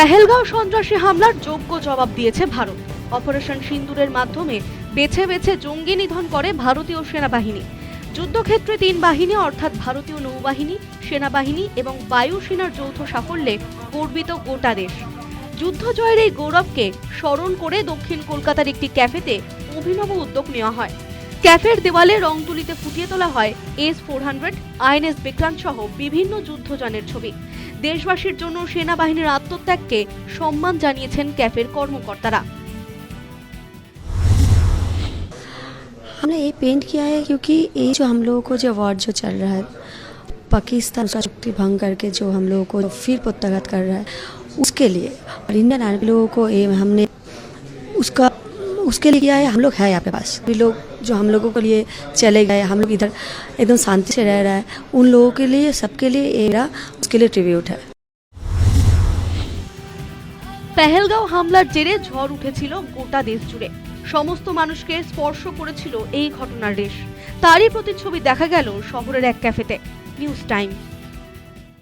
পেহেলগাঁও সন্ত্রাসী হামলার যোগ্য জবাব দিয়েছে ভারত। অপারেশন সিন্দুরের মাধ্যমে বেছে বেছে জঙ্গি নিধন করে ভারতীয় সেনাবাহিনী। যুদ্ধক্ষেত্রে তিন বাহিনী, অর্থাৎ ভারতীয় নৌবাহিনী, সেনাবাহিনী এবং বায়ুসেনার যৌথ সাফল্যে গর্বিত গোটা দেশ। যুদ্ধ জয়ের এই গৌরবকে স্মরণ করে দক্ষিণ কলকাতার একটি ক্যাফেতে অভিনব উদ্যোগ নেওয়া হয়। ক্যাফের দেওয়ালে রং তুলিতে ফুটিয়ে তোলা হয় S four hundred INS Vikrant সহ বিভিন্ন যুদ্ধযানের ছবি দেশবাসীর জন্য সেনাবাহিনীর আত্মত্যাগকে সম্মান জানিয়েছেন ক্যাফের কর্মকর্তারা हमने ये पेंट किया है क्योंकि ये जो हम लोगों को जो वॉर जो चल रहा है पाकिस्तान उसका चुक्ति भंग करके जो हम लोगों को फिर पुस्तगत कर रहा है उसके लिए और इंडियन आर्मी लोगों को ये हमने उसका उसके लिए किया है हम लोग है यहाँ पे पास भी लोग जो हम लोगों के लिए चले गए हम लोग इधर एकदम शांति से रह रहा है उन लोगों के लिए सबके लिए ये मेरा उसके लिए ट्रिब्यूट है পেহেলগাঁও হামলার জেরে ঝড় উঠেছিল গোটা দেশ জুড়ে সমস্ত মানুষকে স্পর্শ করেছিল এই ঘটনার রেশ তারই প্রতিচ্ছবি দেখা গেল শহরের এক ক্যাফেতে নিউজ টাইম